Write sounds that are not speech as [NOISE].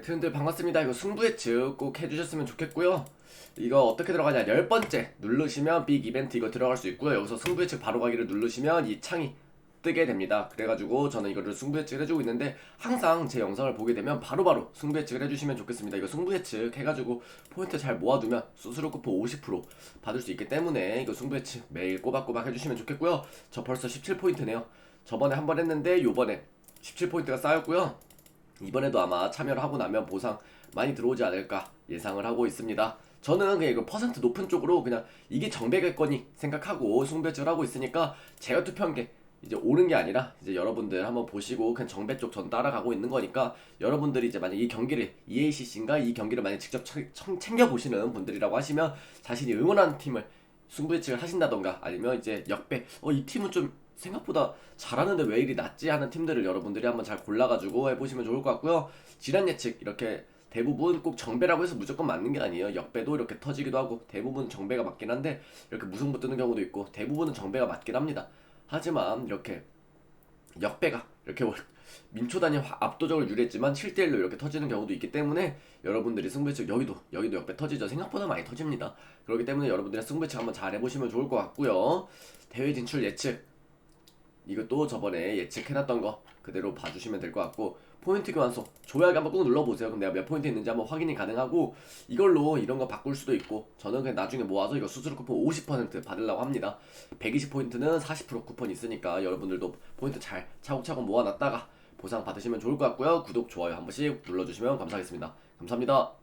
트렌들 반갑습니다. 이거 승부 예측 꼭 해주셨으면 좋겠고요. 이거 어떻게 들어가냐? 열 번째 누르시면 빅 이벤트 이거 들어갈 수 있고요. 여기서 승부 예측 바로 가기를 누르시면 이 창이 뜨게 됩니다. 그래가지고 저는 이거를 승부 예측을 해주고 있는데 항상 제 영상을 보게 되면 바로바로 승부 예측을 해주시면 좋겠습니다. 이거 승부 예측 해가지고 포인트 잘 모아두면 수수료 쿠폰 50% 받을 수 있기 때문에 이거 승부 예측 매일 꼬박꼬박 해주시면 좋겠고요. 저 벌써 17포인트네요. 저번에 한 번 했는데 요번에 17포인트가 쌓였고요. 이번에도 아마 참여를 하고 나면 보상 많이 들어오지 않을까 예상을 하고 있습니다. 저는 그냥 이거 퍼센트 높은 쪽으로 그냥 이게 정배겠거니 생각하고 승배치를 하고 있으니까 제가 투표한 게 이제 옳은 게 아니라 이제 여러분들 한번 보시고 그냥 정배 쪽 전 따라가고 있는 거니까 여러분들이 이제 만약 이 경기를 EACC인가 이 경기를 만약 직접 챙겨 보시는 분들이라고 하시면 자신이 응원하는 팀을 승부 예측을 하신다던가 아니면 이제 역배. 어 이 팀은 좀 생각보다 잘하는데 왜 이리 낮지 하는 팀들을 여러분들이 한번 잘 골라가지고 해보시면 좋을 것 같고요. 질환 예측 이렇게 대부분 꼭 정배라고 해서 무조건 맞는 게 아니에요. 역배도 이렇게 터지기도 하고 대부분 정배가 맞긴 한데 이렇게 무승부 뜨는 경우도 있고 대부분은 정배가 맞긴 합니다. 하지만 이렇게 역배가 이렇게 월- [LAUGHS] 민초단이 화- 압도적으로 유리했지만 7대1로 이렇게 터지는 경우도 있기 때문에 여러분들이 승부 예측 여기도 여기도 역배 터지죠. 생각보다 많이 터집니다. 그렇기 때문에 여러분들의 승부 예측 한번 잘 해보시면 좋을 것 같고요. 대회 진출 예측 이것도 저번에 예측해놨던 거 그대로 봐주시면 될 것 같고 포인트 교환소 조약에 한번 꾹 눌러보세요. 그럼 내가 몇 포인트 있는지 한번 확인이 가능하고 이걸로 이런 거 바꿀 수도 있고 저는 그냥 나중에 모아서 이거 수수료 쿠폰 50% 받으려고 합니다. 120포인트는 40% 쿠폰 있으니까 여러분들도 포인트 잘 차곡차곡 모아놨다가 보상 받으시면 좋을 것 같고요. 구독 좋아요 한 번씩 눌러주시면 감사하겠습니다. 감사합니다